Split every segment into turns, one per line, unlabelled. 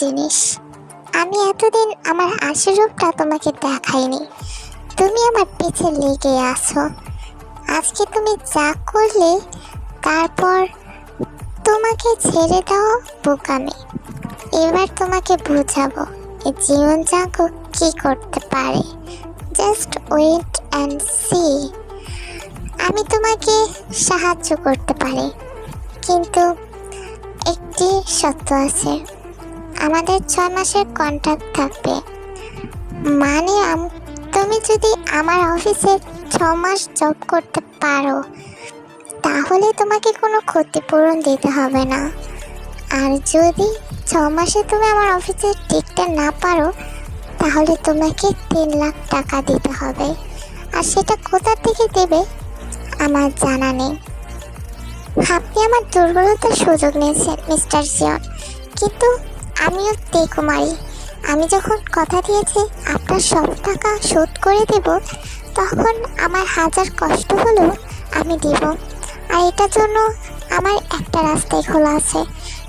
জিনিস। আমি এতদিন আমার আসল রূপটা তোমাকে দেখাইনি। তুমি আমার পিছে লেগে আছো। আজকে তুমি যা করলে, তারপর তোমাকে ছেড়ে দাও বোকামি। এবার তোমাকে বোঝাবো এই জীবন যাক কি করতে পারে। জাস্ট ওয়েট অ্যান্ড সি আমি তোমাকে সাহায্য করতে পারি। কিন্তু একটি সত্য আছে। আমাদের ছয় মাসের কন্ট্রাক্ট থাকবে। মানে তুমি যদি আমার অফিসে ছ মাস জব করতে পারো, তাহলে তোমাকে কোনো ক্ষতিপূরণ দিতে হবে না। আর যদি ছ মাসে তুমি আমার অফিসে টিকতে না পারো, তাহলে তোমাকে তিন লাখ টাকা দিতে হবে। আর সেটা কোথা থেকে দেবে, আমার জানা নেই। আপনি আমার দুর্বলতার সুযোগ নিয়েছেন, মিস্টার জিয়ন। কিন্তু আমিও তে কুমারী। আমি যখন কথা দিয়েছি, আপনার সব টাকা শোধ করে দেব, তখন আমার হাজার কষ্ট হলেও আমি দেব। আর এটার জন্য আমার একটা রাস্তাই খোলা আছে।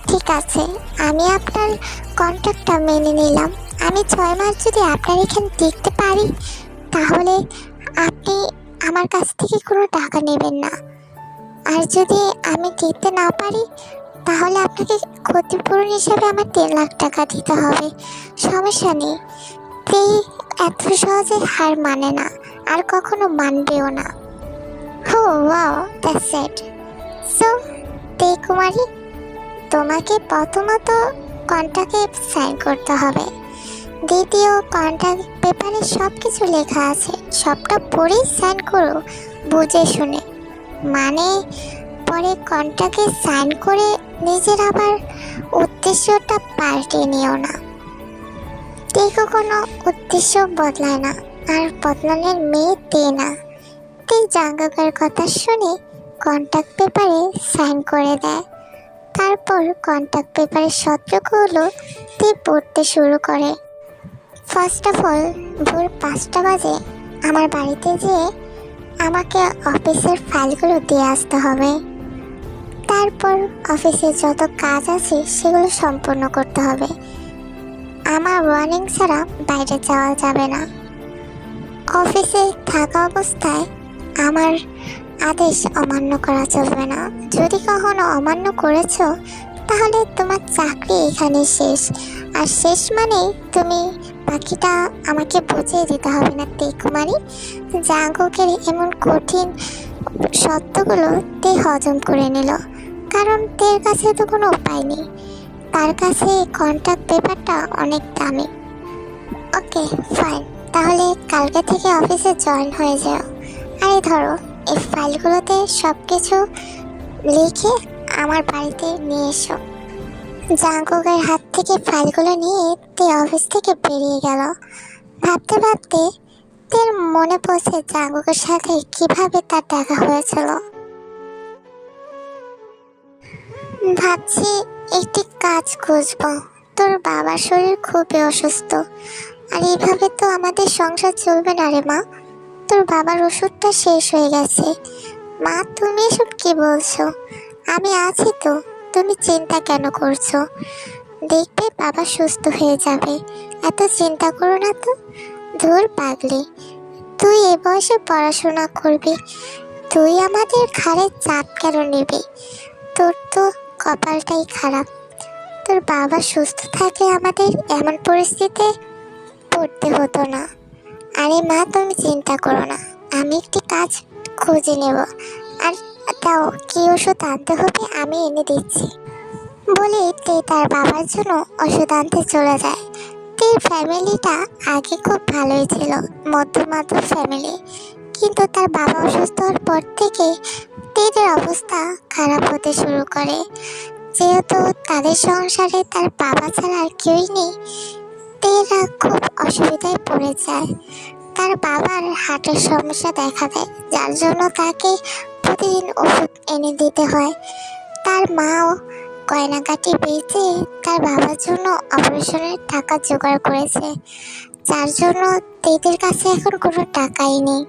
ঠিক আছে, আমি আপনার কন্ট্রাক্টটা মেনে নিলাম। আমি ছয় মাস যদি আপনার এখানে দেখতে পারি, তাহলে আপনি আমার কাছ থেকে কোনো টাকা নেবেন না। আর যদি আমি দিতে না পারি তাহলে আপনাকে ক্ষতিপূরণ হিসাবে আমার তিন লাখ টাকা দিতে হবে। সমস্যা নেই। তেই এত সহজে হার মানে না, আর কখনো মানবেও না। হো, ওয়াও, দ্যাটস ইট। সো তে কুমারী, তোমাকে প্রথমত কন্ট্রাক্টে সাইন করতে হবে। দ্বিতীয় কন্ট্রাক্ট পেপারে সব কিছু লেখা আছে। সবটা পড়েই সাইন করো, বুঝে শুনে। মানে পরে কন্ট্রাক্টে সাইন করে নিজের আবার উদ্দেশ্যটা পাল্টে নিও না। দেখো কোনো উদ্দেশ্য বদলায় না, আর বদলানোর মেয়ে দে না। তে জাঙ্গকের কথা শুনে কন্ট্রাক্ট পেপারে সাইন করে দেয়। তারপর কন্ট্রাক্ট পেপারের সত্রগুলো তে পড়তে শুরু করে। ফার্স্ট অফ অল ভোর পাঁচটা বাজে, আমার বাড়িতে যেয়ে আমাকে অফিসের ফাইলগুলো দিয়ে আসতে হবে। তারপর অফিসে যত কাজ আছে সেগুলো সম্পূর্ণ করতে হবে। আমার ওয়ার্নিং ছাড়া বাইরে যাওয়া যাবে না। অফিসে থাকা অবস্থায় আমার আদেশ অমান্য করা চলবে না। যদি কখনো অমান্য করেছ, তাহলে তোমার চাকরি এখানে শেষ। আর শেষ মানেই তুমি বাকিটা আমাকে বুঝিয়ে দিতে হবে না তে কুমারী জাগকের এমন কঠিন সত্যগুলো তে হজম করে নিল। কারণ তের কাছে তো কোনো উপায় নেই। তার কাছে কন্ট্যাক্ট পেপারটা অনেক দামি। ওকে ফাইন তাহলে কালকে থেকে অফিসে জয়েন হয়ে যাও। আর ধরো, এই ফাইলগুলোতে সব কিছু লিখে আমার বাড়িতে নিয়ে এসো। জাঙ্কুকের হাত থেকে ফাইলগুলো নিয়ে তে অফিস থেকে বেরিয়ে গেল। ভাবতে ভাবতে তের মনে পড়ছে জাঙ্কুকের সাথে কীভাবে তার দেখা হয়েছিল। ভাবছি একটি কাজ খুঁজবো। তোর বাবার শরীর খুবই অসুস্থ। আর এইভাবে তো আমাদের সংসার চলবে না রে মা। তোর বাবার ওষুধটা শেষ হয়ে গেছে। মা, তুমি এসব কি বলছো? আমি আছি তো। তুমি চিন্তা কেন করছ? দেখবে বাবা সুস্থ হয়ে যাবে। এত চিন্তা করো না তো। ধুর পাগলি, তুই এ বয়সে পড়াশোনা করবি। তুই আমাদের ঘাড়ে চাপ কেন নিবি? তোর তো কপালটাই খারাপ। তোর বাবা সুস্থ থাকলে আমাদের এমন পরিস্থিতিতে পড়তে হতো না। আরে মা, তুমি চিন্তা করো না। আমি একটি কাজ খুঁজে নেব। আর তাও, কি ওষুধ আনতে হবে আমি এনে দিচ্ছি। বলে তে তার বাবার জন্য ওষুধ আনতে চলে যায়। তের ফ্যামিলিটা আগে খুব ভালোই ছিল মধ্যমাত্র ফ্যামিলি। কিন্তু তার বাবা অসুস্থ হওয়ার পর থেকে তেদের অবস্থা খারাপ হতে শুরু করে। যেহেতু তাদের সংসারে তার বাবা ছাড়া আর কেউই নেই, তেরা খুব অসুবিধায় পড়ে যায়। তার বাবার হার্টের সমস্যা দেখা দেয়, যার জন্য তাকে প্রতিদিন ওষুধ এনে দিতে হয়। তার মাও গয়নাকাটি বেঁচে তার বাবার জন্য অপারেশনের টাকা জোগাড় করেছে। যার জন্য তেদের কাছে এখন কোনো টাকাই নেই।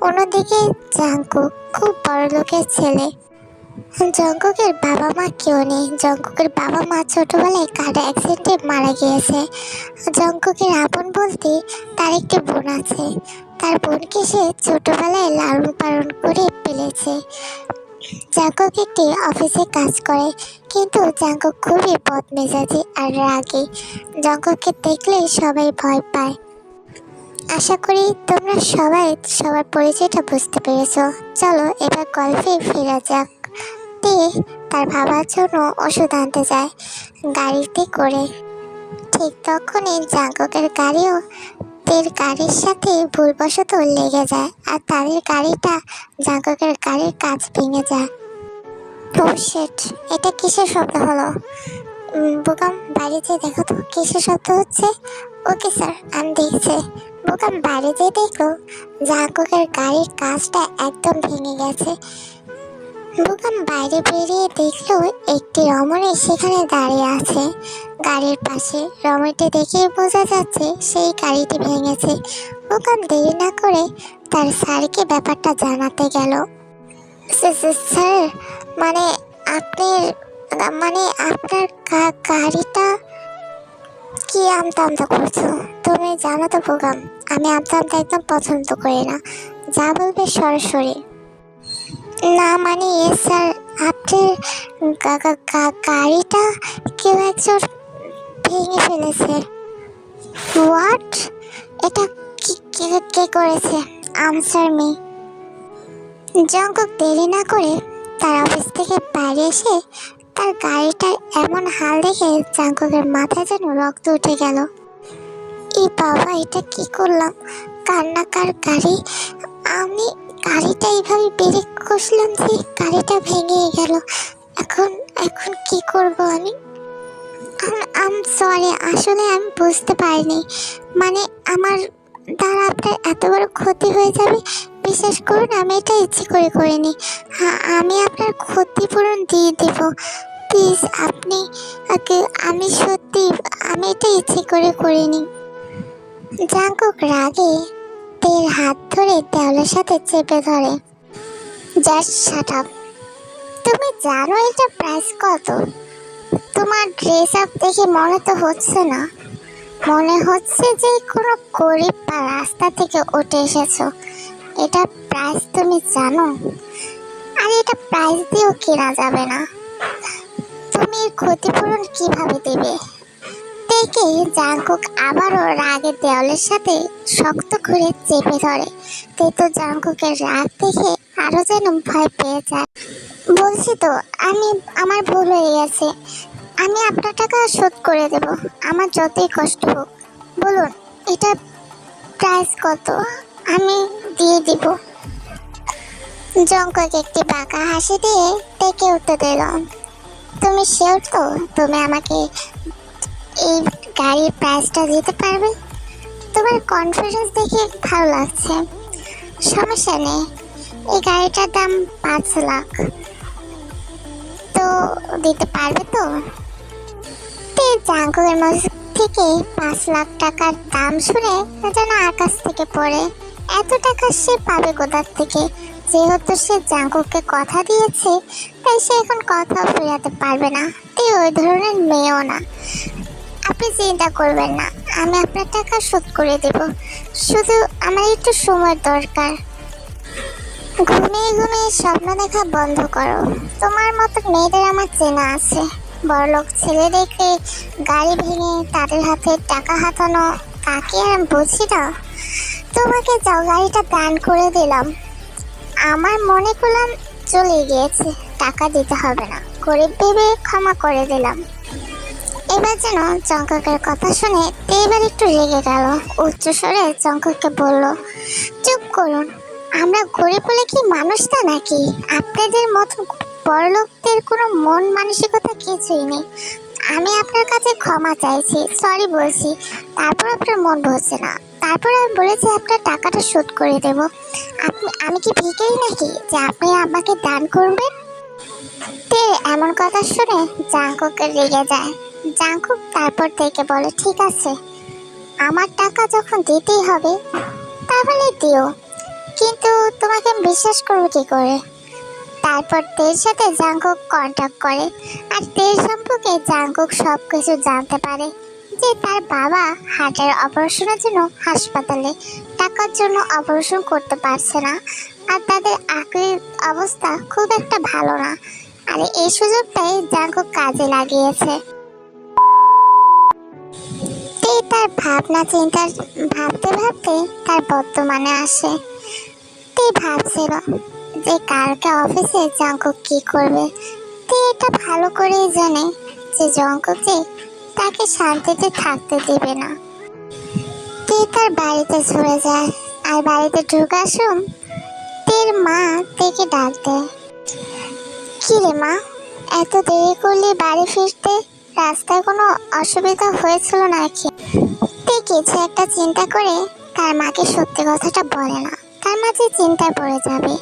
অন্যদিকে জাঙ্কু খুব বড় লোকের ছেলে। জঙ্গকের বাবা মা কেউ নেই। জঙ্গকের বাবা মা ছোটোবেলায় কার অ্যাক্সিডেন্টে মারা গিয়েছে? জঙ্গকের আপন বলতে তার একটি বোন আছে। তার বোনকে সে ছোটোবেলায় লালন পালন করে ফেলেছে জাঙ্গক একটি অফিসে কাজ করে, কিন্তু জাঙ্গক খুবই বদমেজাজি আর রাগী। জঙ্গককে দেখলে সবাই ভয় পায়। আশা করি তোমরা সবাই সবার পরিচয়টা বুঝতে পেরেছ। চলো এবার গল্পে ফেরা যাক। তে তার বাবার জন্য ওষুধ আনতে যায় গাড়িতে করে। ঠিক তখনই জাঙ্গকের গাড়িও তের গাড়ির সাথে ভুলবশত লেগে যায় আর তাদের গাড়িটা জাঙ্গকের গাড়ির কাজ ভেঙে যায়। এটা কিসের শব্দ হলো? বোকাম বাইরে যেয়ে দেখো তো, কিসের শব্দ হচ্ছে? ওকে স্যার, আমি দেখছি। বোকাম বাইরে যেয়ে দেখল জাঙ্গকের গাড়ির কাজটা একদম ভেঙে গেছে। বোকাম বাইরে বেরিয়ে দেখল একটি রমণী সেখানে দাঁড়িয়ে আছে। গাড়ির পাশে রমণীটি দেখে বোঝা যাচ্ছে সেই গাড়িটি ভেঙেছে। বোকাম দেরি না করে তার স্যারকে ব্যাপারটা জানাতে গেল। "স্যার, মানে আপনি মানে আপনার গাড়িটা কি আমতা করছ? তুমি জানো তো বোকাম আমি আমতা আমতা একদম পছন্দ করি না। যা বলবে সরাসরি। না মানে স্যার আপনার গাড়িটা কেউ একজন ভেঙে ফেলেছে। হোয়াট এটা কি করেছে? আনসার মি জঙ্কক দেরি না করে তার অফিস থেকে বাইরে এসে তার গাড়িটার এমন হাল দেখে জাঙ্ককের মাথায় যেন রক্ত উঠে গেল। এই বাবা, এটা কি করলাম? কান্নাকার গাড়ি, আমি গাড়িটা এইভাবে ব্রেক কষলাম যে গাড়িটা ভেঙে গেল। এখন এখন কি করব আমি? আম সরি আসলে আমি বুঝতে পারিনি। মানে আমার দ্বারা আপনার এত বড় ক্ষতি হয়ে যাবে? বিশ্বাস করুন, আমি এটা ইচ্ছে করে করিনি। হ্যাঁ আমি আপনার ক্ষতিপূরণ দিয়ে দেব। প্লিজ, আপনি আমি সত্যি, আমি এটা ইচ্ছে করে করিনি। জাঙ্কুক রাগে তের হাত ধরে দেওয়ালের সাথে চেপে ধরে। জাস্ট তুমি জানো এটা প্রাইস কত? তোমার ড্রেস আপ দেখে মনে তো হচ্ছে না। মনে হচ্ছে যে কোনো গরিব বা রাস্তা থেকে উঠে এসেছ। এটা প্রাইস তুমি জানো? আর এটা প্রাইস দিয়েও কেনা যাবে না। তুমি এর ক্ষতিপূরণ কীভাবে দেবে? দেখে জাঙ্কুক আবারও রাগের দেওয়ালের সাথে শক্ত করে চেপে ধরে। তেতো জাঙ্কুকের রাগ দেখে আরও যেন ভয় পেয়ে যায়। বলছি তো, আমি, আমার ভুল হয়ে গেছে। আমি আপনার টাকা শোধ করে দেব। আমার যতই কষ্ট হোক। বলুন, এটা প্রাইস কত? আমি দিয়ে দিব। জঙ্কক একটি বাঁকা হাসি দিয়ে টেকে উঠতে দিল। তুমি শিওর তো? তুমি আমাকে এই গাড়ির প্রাইসটা দিতে পারবে? তোমার কনফিডেন্স দেখে ভালো লাগছে। সমস্যা নেই। এই গাড়িটার দাম পাঁচ লাখ। তো দিতে পারবে তো? জাঙ্কুকের মুখ থেকে পাঁচ লাখ টাকার দাম শুনে যেন আকাশ থেকে পড়ে। এত টাকা সে পাবে কোথার থেকে? যেহেতু সে জাঙ্কুককে কথা দিয়েছে, তাই সে এখন কথা ফেরাতে পারবে না। তে ওই ধরনের মেয়েও না। আপনি চিন্তা করবেন না, আমি আপনার টাকা শোধ করে দেব। শুধু আমার একটু সময় দরকার। ঘুমিয়ে ঘুমিয়ে স্বপ্ন দেখা বন্ধ করো। তোমার মতো মেয়েদের আমার চেনা আছে। বড়লোক ছেলেদেরকে গাড়ি ভেঙে তাদের হাতে টাকা হাতানো কাকে আর বুঝি না। তোমাকে যাও, গাড়িটা দান করে দিলাম। আমার মনে করলাম চলে গিয়েছে, টাকা দিতে হবে না। গরিব ভেবে ক্ষমা করে দিলাম। এবার যেন চঙ্ককের কথা শুনে এবার একটু রেগে গেল। উচ্চস্বরে চঙ্কককে বলল, চুপ করুন, আমরা গরিব বলে কি মানুষ না নাকি? আপনাদের মতো বড়লোকদের কোনো মন মানসিকতা কিছুই নেই। আমি আপনার কাছে ক্ষমা চাইছি, সরি বলছি, তারপর আপনার মন বসছে না। তারপর আমি বলেছি, আপনার টাকাটা শোধ করে দেব। আপনি, আমি কি ভিকেই নাকি যে আপনি আমাকে দান করবেন? তে এমন কথা শুনে জাঙ্কুকে রেগে যায়। জাঙ্কুক তারপর থেকে বলে, ঠিক আছে, আমার টাকা যখন দিতেই হবে, তাহলে দিও। কিন্তু তোমাকে আমি বিশ্বাস করব কি করে? তারপর তের সাথে জাঙ্কুক কন্ট্যাক্ট করে, আর তের সম্পর্কে জাঙ্কুক সব কিছু জানতে পারে যে তার বাবা হার্টের অপারেশনের জন্য হাসপাতালে টাকার জন্য অপারেশন করতে পারছে না, আর তাদের আখের অবস্থা খুব একটা ভালো না। আর এই সুযোগটাই জাঙ্কুক কাজে লাগিয়েছে। তার ভাবনা চিন্তার, ভাবতে ভাবতে তার বর্তমানে আসে। তে ভাবছিল যে কালকে অফিসে জঙ্কুক কি করবে। তে এটা ভালো করেই জানে যে জঙ্কুক যে তাকে শান্তিতে থাকতে দেবে না। তে তার বাড়িতে চলে যায় আর বাড়িতে ঢুকার সময় তের মা তেকে ডাক দেয় কি রে মা, এত দেরি করলে বাড়ি ফিরতে? রাস্তায় কোনো অসুবিধা হয়েছিল নাকি? তে কিছু একটা চিন্তা করে তার মাকে সত্যি কথাটা বলে না। তার মা যে চিন্তায় পড়ে যাবে।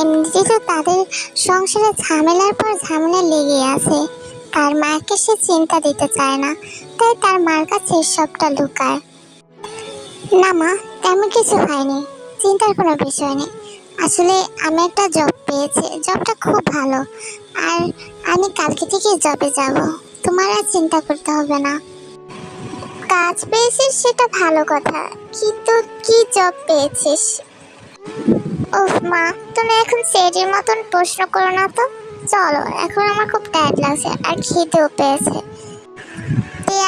এমনিতে তো তাদের সংসারে ঝামেলার পর ঝামেলা লেগে আছে। তার মাকে সে চিন্তা দিতে চায় না, তাই তার মার কাছে সবটা লুকায়। না মা, তেমন কিছু হয়নি। চিন্তার কোনো বিষয় নেই। আসলে আমি একটা জব পেয়েছি। জবটা খুব ভালো। আর আমি কালকে থেকে জবে যাব। তোমার আর চিন্তা করতে হবে না। কাজ পেয়েছিস সেটা ভালো কথা, কিন্তু কি জব পেয়েছিস? ওহ মা, তুমি এখন সেটির মতন প্রশ্ন করো না তো। চলো, এখন আমার খুব টায়ার্ড লাগছে আর খিদেও পেয়েছে।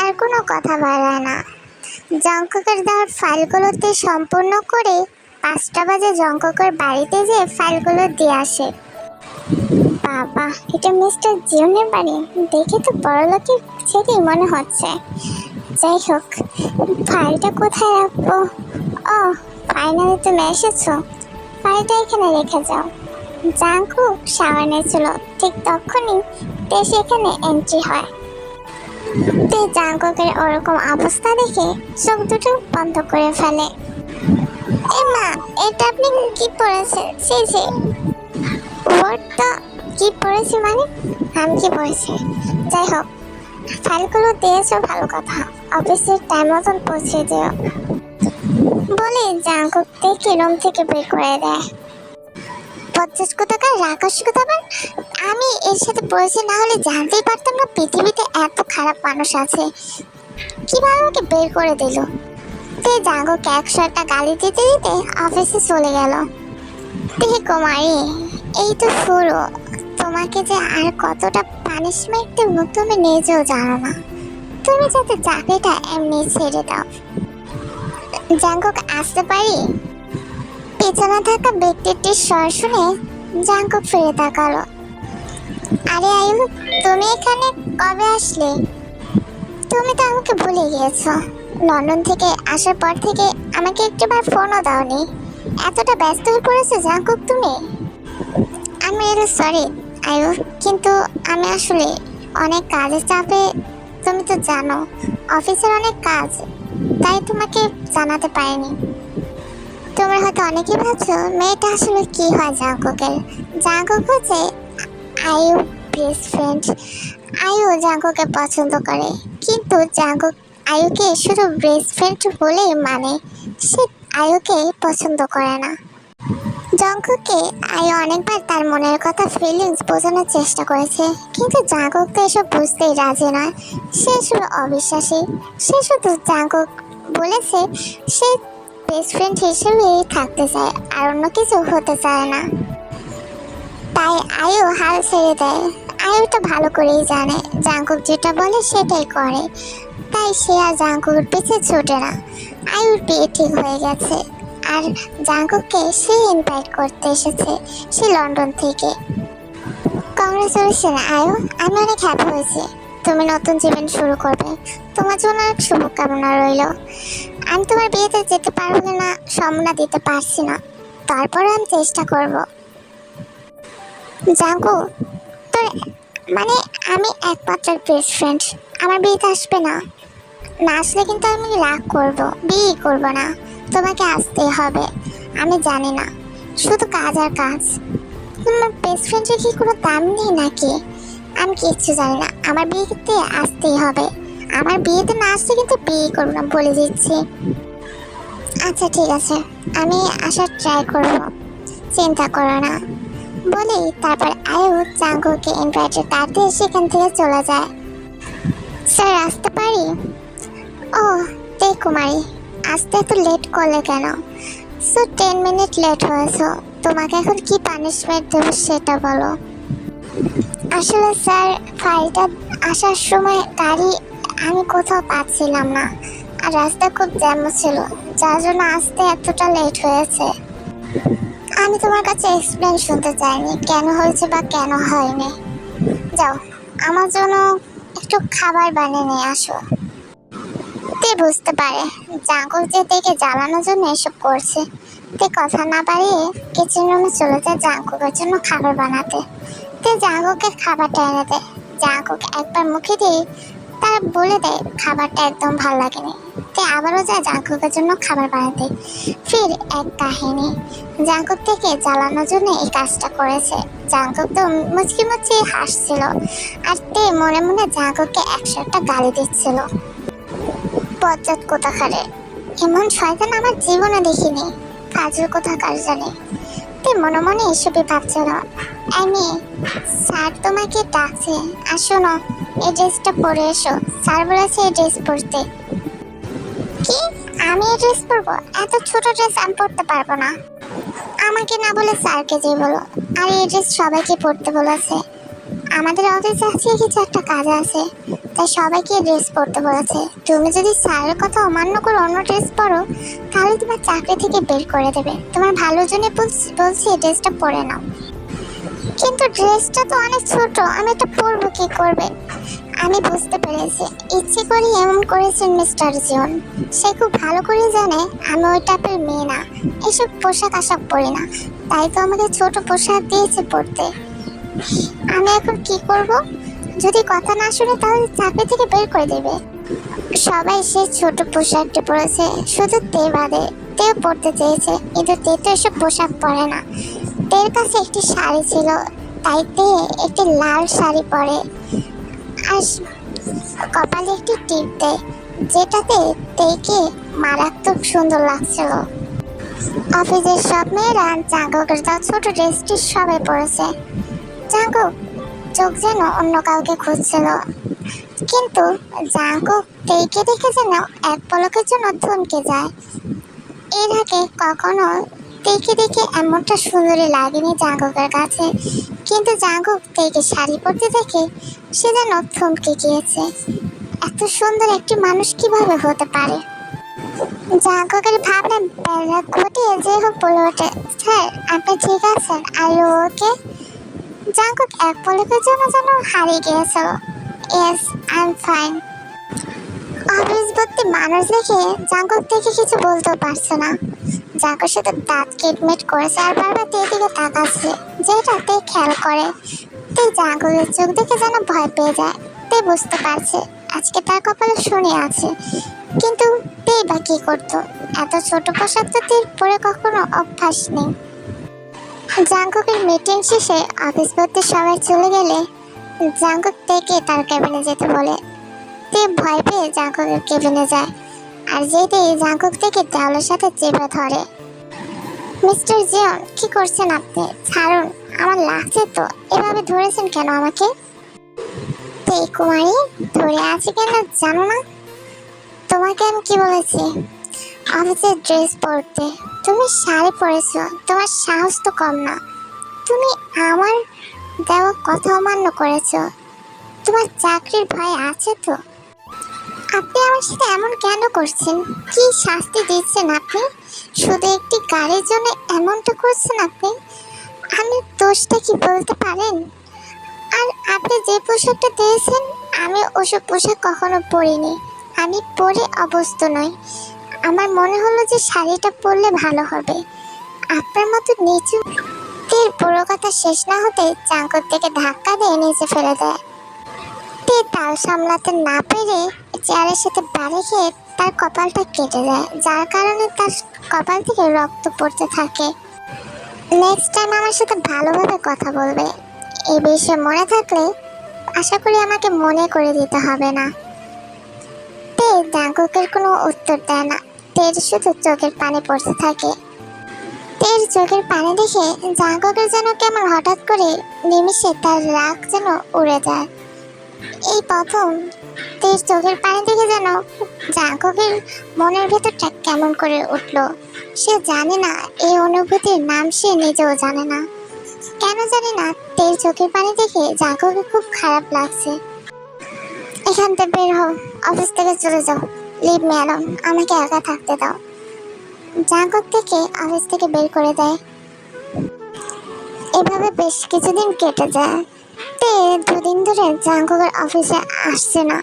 আর কোনো কথা বাড়ায় না। জঙ্ককের দেওয়ার ফাইলগুলোতে সম্পূর্ণ করে পাঁচটা বাজে জঙ্ককের বাড়িতে যে ফাইলগুলো দিয়ে আসে। বাবা, এটা মিস্টার জিওনের বাড়ি। দেখে তো বড়লোকের ছেলেই মনে হচ্ছে। যাই হোক ফাইলটা কোথায় রাখব? ও, ফাইনালি তুমি এসেছ। ফাইলটা এখানে রেখে যাও। জাঙ্কু সামনে ছিল ঠিক তখনই তে এখানে এন্ট্রি হয়। তে জাঙ্কুকের ওরকম অবস্থা দেখে চোখ দুটো বন্ধ করে ফেলে। এ মা, এটা আপনি কি পড়েছেন ছি ছি। ওয়ার্ডটা কি পড়েছি মানে? আমি কি পড়েছি? যাই হোক, ফাইলগুলো দিয়েছ, ভালো কথা। অফিসের টাইম মতন পৌঁছে দিও বলে জাঙ্কুক দেখে রুম থেকে বের করে দেয়? পঞ্চাশ কোথাকার, রাক্ষস কোথাকার? আমি এর সাথে পরিচয় না হলে জানতেই পারতাম না পৃথিবীতে এত খারাপ মানুষ আছে। কীভাবে ওকে বের করে দিল? তে জাঙ্গুকে একশো একটা গালি দিতে দিতে অফিসে চলে গেল। দেখে কুমারী, এই তো শুরু তোমাকে যে আর কতটা পানিশমেন্ট দেবো তুমি নিজেও জানো না। তুমি যাতে চাকরিটা এমনি ছেড়ে দাও। জাঙ্গুক আসতে পারি? পেছনে থাকা ব্যক্তিটির স্বর শুনে জাঙ্কুক ফিরে তাকালো। আরে আয়ু তুমি এখানে কবে আসলে? তুমি তো আমাকে ভুলে গিয়েছো। লন্ডন থেকে আসার পর থেকে আমাকে একটিবার ফোনও দাওনি। এতটা ব্যস্ত হয়ে পড়েছো জাঙ্কুক তুমি? আমি সরি আয়ু কিন্তু আমি আসলে অনেক কাজের চাপে, তুমি তো জানো, অফিসের অনেক কাজ, তাই তোমাকে জানাতে পারিনি। তোমরা হয়তো অনেকেই ভাবছ, মেয়েটা আসলে কি হয় জাঙ্কুকের? জাঙ্কুক হচ্ছে আয়ু বেস্ট ফ্রেন্ড আয়ু জাঙ্কুকে পছন্দ করে, কিন্তু জাঙ্কুক আয়ুকে শুধু বেস্ট ফ্রেন্ড বলেই মানে সে আয়ুকে পছন্দ করে না। জঙ্কুকে আয়ু অনেকবার তার মনের কথা ফিলিংস বোঝানোর চেষ্টা করেছে। কিন্তু জাঙ্কুক তো এসব বুঝতেই রাজি নয়। সে শুধু অবিশ্বাসী। সে শুধু জাঙ্কুক বলেছে সে বেস্ট ফ্রেন্ড হিসেবেই থাকতে চায় আর অন্য কিছু হতে চায় না। তাই আয়ু হাল ছেড়ে দেয়। আয়ুটা ভালো করেই জানে। জাঙ্কুক যেটা বলে সেটাই করে। তাই সে আর জাঙ্কুকের পিছে ছোটে না। আয়ুর বিয়ে ঠিক হয়ে গেছে। আর জাঙ্কুককে সে ইনভাইট করতে এসেছে সে লন্ডন থেকে। কংগ্রেচুলেশন আয়ু, আমি অনেক হ্যাপি হয়েছি। তুমি নতুন জীবন শুরু করবে। তোমার জন্য অনেক শুভকামনা রইল। আমি তোমার বিয়েতে যেতে পারব না সম্মাননা দিতে পারছি না। তারপরে আমি চেষ্টা করব। জাগো তোর মানে আমি একমাত্র বেস্ট ফ্রেন্ড আমার বিয়েতে আসবে না। না আসলে কিন্তু আমি রাগ করব, বিয়ে করব না। তোমাকে আসতেই হবে। আমি জানি না। শুধু কাজ আর কাজ। তোমার বেস্ট ফ্রেন্ডের কি কোনো দাম নেই নাকি? আমি কিচ্ছু জানি না। আমার বিয়েতে আসতেই হবে। আমার বিয়েতে না আসতে কিন্তু বিয়ে করব না বলে দিচ্ছি। আচ্ছা ঠিক আছে। আমি আসার ট্রাই করব। চিন্তা করো না। বলেই তারপর আয়ু জাঙ্কুকে ইনভাইটের কার্ড সেখান থেকে চলে যায়। স্যার, আসতে পারি? ও তে কুমারী আসতে এত লেট করলে কেন? সো টেন মিনিট লেট হয়েছো তোমাকে এখন কি পানিশমেন্ট দেবো সেটা বলো। আসলে স্যার ফাইলটা আসার সময় গাড়ি আমি কোথাও পাচ্ছিলাম না, আর রাস্তা খুব জ্যাম ছিল, যার জন্য আসতে এতটা লেট হয়েছে। আমি তোমার কাছে এক্সপ্লেন শুনতে চাইনি, কেন হয়েছে বা কেন হয়নি। যাও, আমার জন্য একটু খাবার বানিয়ে নিয়ে আসো। তে বুঝতে পারে। জাঙ্কুক যে দেখে জ্বালানোর জন্য এসব করছে। তে কথা না বাড়িয়ে কিচেন রুমে চলে যায় জাঙ্কুকের জন্য খাবার বানাতে। তে জাঙ্কুকে খাবারটা এনে দেয়। জাঙ্কুক একবার মুখে দিয়ে তারা বলে দেয়, খাবারটা একদম ভালো লাগেনি। তে আবারও যায় জাঙ্কুকের জন্য খাবার বানাতে। ফির এক কাহিনী। জাঙ্কুক থেকে জ্বালানোর জন্য এই কাজটা করেছে। জাঙ্কুক তো মুচকি মুচকি হাসছিল। আর তে মনে মনে জাঙ্কুককে একশো একটা গালি দিচ্ছিল। বজ্জাত কোথাকারে এমন শয়তান আমার জীবনে দেখিনি। কাজের কোথাকার জানে। তে মনে মনে এসবই ভাবছিল আমি স্যার তোমাকে ডাকছে। আর শোনো এই ড্রেসটা পরে এসো। স্যার বলেছে এই ড্রেস পরতে। কি? আমি এই ড্রেস পরবো? এত ছোট ড্রেস আমি পরতে পারব না। আমাকে না বলে স্যারকে যে বলো। আর এই ড্রেস সবাইকে পরতে বলেছে। আমাদের অফিসে আজকে কিছু একটা কাজ আছে, তাই সবাইকে ড্রেস পরতে বলেছে। তুমি যদি স্যারের কথা অমান্য করে অন্য ড্রেস পরো, তাহলে তোমার চাকরি থেকে বের করে দেবে। তোমার ভালোর জন্য বলছি ড্রেসটা পরে নাও। কিন্তু ড্রেসটা তো অনেক ছোট, আমি এটা পরবো কি করবে? আমি বুঝতে পেরেছি। ইচ্ছে করে এমন করেছেন মিস্টার জিওন সে খুব ভালো করে জানে, আমি ওই টাইপের মেয়ে না। এসব পোশাক আশাক পরি না। তাই তো আমাকে ছোট পোশাক দিয়েছে পরতে। আমি এখন কি করব? যদি কথা না শুনে তাহলে চাকরি থেকে বের করে দেবে। সবাই সে ছোট পোশাকটি পরেছে। শুধু তে বাদে তেও পড়তে চেয়েছে। কিন্তু তে তো এসব পোশাক পরে না। তের কাছে একটি শাড়ি ছিল। তাই তে একটি লাল শাড়ি পরে। আর কপালে একটি টিপ দেয় যেটাতে তেকে মারাত্মক সুন্দর লাগছিল। অফিসের সব মেয়েরা জাঙ্গকের দেওয়া ছোট ড্রেসটি সবাই পরেছে। জাঙ্কুক চোখ যেন অন্য কাউকে খুঁজছিল। কিন্তু জাঙ্কুক তেইকে দেখে যেন এক পলকের জন্য থমকে যায়। এর আগে কখনো তেইকে দেখে এমনটা সুন্দরী লাগেনি জাঙ্কুকের কাছে। কিন্তু জাঙ্কুক তেইকে শাড়ি পরতে দেখে সে যেন থমকে গিয়েছে। এত সুন্দর একটি মানুষ কীভাবে হতে পারে? জাঙ্কুকের ভাবনা ঘটিয়ে যে হোক বলে ওঠে। স্যার, আপনি ঠিক আছেন? আর ওকে? জাঙ্কুক এক পলকের জন্য যেন হারিয়ে গিয়েছিল S I M fine office ভর্তি মানুষ দেখে জাঙ্কুক থেকে কিছু বলতেও পারছে না। জাঙ্কুর সাথে দাঁত কিটমিট করেছে আর বারবার তে দিকে তাকাচ্ছে, যেটা তে খেয়াল করে। তে জাঙ্কুকের চোখ দেখে যেন ভয় পেয়ে যায়। তে বুঝতে পারছে, আজকে তার কপালে শুনে আছে। কিন্তু তে বা কি করতো? এত ছোট পোশাক তো তীর পরে কখনো অভ্যাস নেই। জাঙ্কুকের মিটিং শেষে অফিস করতে সবাই চলে গেলে জাঙ্কুক থেকে তার কেবিনে যেতে বলে। তে ভয় পেয়ে জাঙ্কুকের কেবিনে যায়। আর যেতেই জাঙ্কুক থেকে দেওয়ালের সাথে চেপে ধরে। মিস্টার জিয়ন, কি করছেন আপনি? ছাড়ুন, আমার লাগছে তো। এভাবে ধরেছেন কেন আমাকে? তে, কুমারী, ধরে আছে কেন জানো না? তোমাকে আমি কি বলেছি? অফিসের ড্রেস পরতে, তুমি শাড়ি পরেছো, তোমার সাহস তো কম না। তুমি আমার দেওয়া কথা অমান্য করেছ। তোমার চাকরির ভয় আছে তো? আপনি আমার সাথে এমন কেন করছেন? কি শাস্তি দিচ্ছেন আপনি? শুধু একটি গাড়ির জন্য এমনটা করছেন আপনি? আমি দোষটা কি বলতে পারেন? আর আপনি যে পোশাকটা দিয়েছেন, আমি ওসব পোশাক কখনো পরিনি। আমি পরে অবস্থ নই। আমার মনে হলো যে শাড়িটা পরলে ভালো হবে। আপনার মতো নিচু তীর পুরো কথা শেষ না হতে চাঙ্কর থেকে ধাক্কা দিয়ে নিচে ফেলে দেয়। তে তাল সামলাতে না পেরে চেয়ারের সাথে বাড়ি খেয়ে তার কপালটা কেটে দেয়, যার কারণে তার কপাল থেকে রক্ত পড়তে থাকে। নেক্সট টাইম আমার সাথে ভালোভাবে কথা বলবে। এই বিষয়ে মনে থাকলে আশা করি আমাকে মনে করে দিতে হবে না। তে জাঙ্কুকের কোনো উত্তর দেয় না। তের শুধু চোখের পানি পড়তে থাকে। তের চোখের পানি দেখে জাঙ্কুকের যেন কেমন হঠাৎ করে নিমিষে তার রাগ যেন উড়ে যায়। এই প্রথম তের চোখের পানি দেখে যেন জাঙ্কুকের মনের ভেতরটা কেমন করে উঠল। সে জানে না, এই অনুভূতির নাম সে নিজেও জানে না। কেন জানি না তের চোখের পানি দেখে জাঙ্কুকে খুব খারাপ লাগছে। এখান থেকে বের হও, অফিস থেকে চলে যাও। লিভ মি অ্যালোন আমাকে একা থাকতে দাও। জাঙ্কুক থেকে অফিস থেকে বের করে দেয়। এভাবে বেশ কিছুদিন কেটে যায়। তে দুদিন ধরে জাঙ্কুকের অফিসে আসছে না।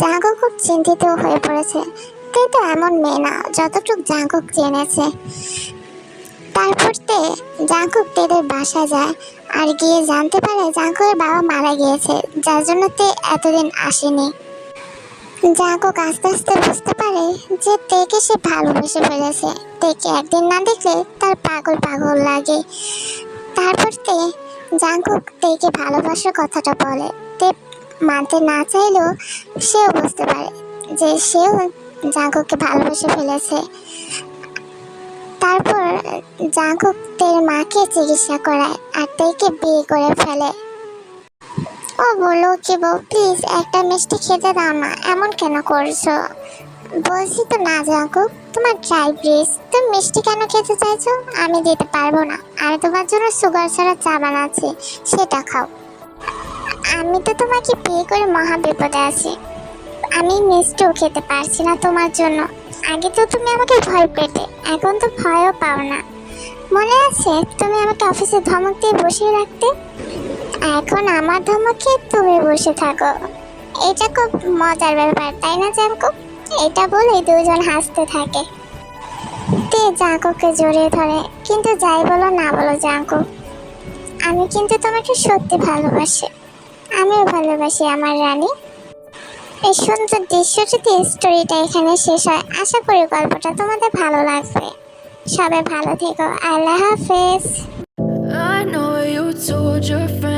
জাঙ্কুক খুব চিন্তিত হয়ে পড়েছে। তে তো এমন মেয়ে না, যতটুক জাঙ্কুক জেনেছে। তারপর তে জাঙ্কুক তেদের বাসা যায় আর গিয়ে জানতে পারে জাঙ্কুকের বাবা মারা গিয়েছে, যার জন্য তে এতদিন আসেনি। জাঙ্কুক আস্তে আস্তে বুঝতে পারে যে তেকে সে ভালোবেসে ফেলেছে। তেকে একদিন না দেখলে তার পাগল পাগল লাগে। তারপর তে জাঙ্কুক তেকে ভালোবাসার কথাটা বলে। তে মানতে না চাইলেও সেও বুঝতে পারে যে সেও জাঙ্কুককে ভালোবেসে ফেলেছে। তারপর জাঙ্কুক তের মাকে চিকিৎসা করায় আর তেকে বিয়ে করে ফেলে। ও বলো কি বউ প্লিজ একটা মিষ্টি খেতে দাও না। এমন কেন করছ? বলছি তো না জাঙ্কুক তোমার ড্রাই ব্রিজ তুমি মিষ্টি কেন খেতে চাইছো? আমি দিতে পারব না। আমি তোমার জন্য সুগার ছাড়া চা বানাচ্ছি, সেটা খাও। আমি তো তোমাকে বিয়ে করে মহা বিপদে আছি। আমি মিষ্টিও খেতে পারছি না তোমার জন্য। আগে তো তুমি আমাকে ভয় পেতে, এখন তো ভয়ও পাও না। মনে আছে তুমি আমাকে অফিসে ধমক দিয়ে বসিয়ে রাখতে? এখন আমার ধমকে তুমি বসে থাকো। এটা খুব মজার ব্যাপার, তাই না জাঙ্কু? এটা বলে দুজন হাসতে থাকে। তে জাঙ্কুকে জড়িয়ে ধরে, কিন্তু যাই বলো না বলো জাঙ্কু। আমি কিন্তু তোমাকে সত্যি ভালোবাসি। আমিও ভালোবাসি আমার রানী। এই সুন্দর দৃশ্যটিতে স্টোরিটা এখানে শেষ হয়। আশা করি গল্পটা তোমাদের ভালো লাগবে। সবাই ভালো থেকো। আল্লাহ হাফেজ।
I know you told your friends